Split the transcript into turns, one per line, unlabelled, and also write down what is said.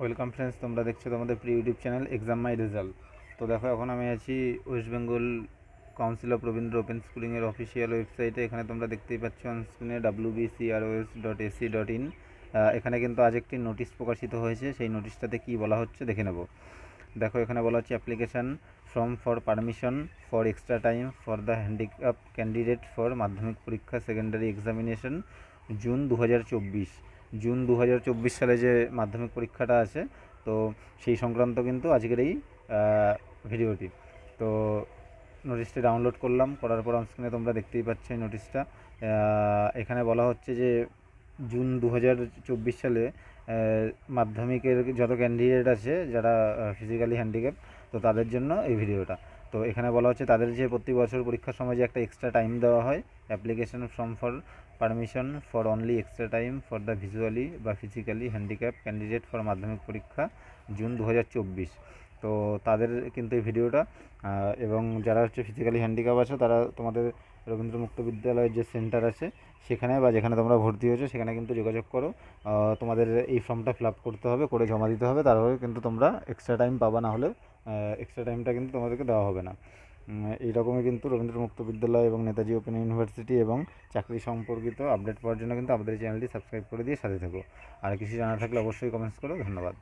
Welcome friends, তোমরা দেখছ তোমাদের pre YouTube channel exam my result তো দেখো, এখন আমি আছি West Bengal Council of Rabindra open স্কুলিংয়ের official ওয়েবসাইটে এখানে তোমরা দেখতেই পাচ্ছ অন স্ক্রিনে W BCROS dot AC dot in এখানে কিন্তু আজ একটি নোটিশ প্রকাশিত হয়েছে। সেই নোটিশটাতে কী বলা হচ্ছে দেখে নেব। দেখো, এখানে বলা হচ্ছে application form for permission for extra time for the handicap candidate for Madhyamik পরীক্ষা সেকেন্ডারি এক্সামিনেশন জুন দু হাজার চব্বিশ। জুন দু হাজার চব্বিশ সালে যে মাধ্যমিক পরীক্ষাটা আছে, তো সেই সংক্রান্ত কিন্তু আজকের এই ভিডিওটি। তো নোটিশটি ডাউনলোড করলাম, করার পর স্ক্রিনে তোমরা দেখতেই পাচ্ছ এই নোটিশটা এখানে বলা হচ্ছে যে জুন দু হাজার চব্বিশ সালে মাধ্যমিকের যত ক্যান্ডিডেট আছে যারা ফিজিক্যালি হ্যান্ডিক্যাপ তো তাদের জন্য এই ভিডিওটা। তো এখানে বলা হচ্ছে তাদের যে প্রতি বছর পরীক্ষার সময় যে একটা এক্সট্রা টাইম দেওয়া হয় application form for permission for only extra time for the visually বা physically handicap candidate for Madhyamik পরীক্ষা জুন দু হাজার চব্বিশ। তো তাদের কিন্তু এই ভিডিওটা এবং যারা হচ্ছে ফিজিক্যালি হ্যান্ডিক্যাপ আছে তারা তোমাদের রবীন্দ্র মুক্ত বিদ্যালয়ের যে সেন্টার আছে সেখানে বা যেখানে তোমরা ভর্তি হয়েছো সেখানে কিন্তু যোগাযোগ করো। তোমাদের এই ফর্মটা ফিল আপ করতে হবে করে জমা দিতে হবে তারপরে কিন্তু তোমরা এক্সট্রা টাইম পাবা না হলে এক্সট্রা টাইমটা কিন্তু তোমাদেরকে দেওয়া হবে না। উম, এইরকমই কিন্তু রবীন্দ্র মুক্ত বিদ্যালয় এবং নেতাজি ওপেন ইউনিভার্সিটি এবং চাকরি সম্পর্কিত আপডেট পাওয়ার জন্য কিন্তু আমাদের চ্যানেলটি সাবস্ক্রাইব করে দিয়ে সাথে থাকো। আর কিছু জানা থাকলে অবশ্যই কমেন্টস করো। ধন্যবাদ।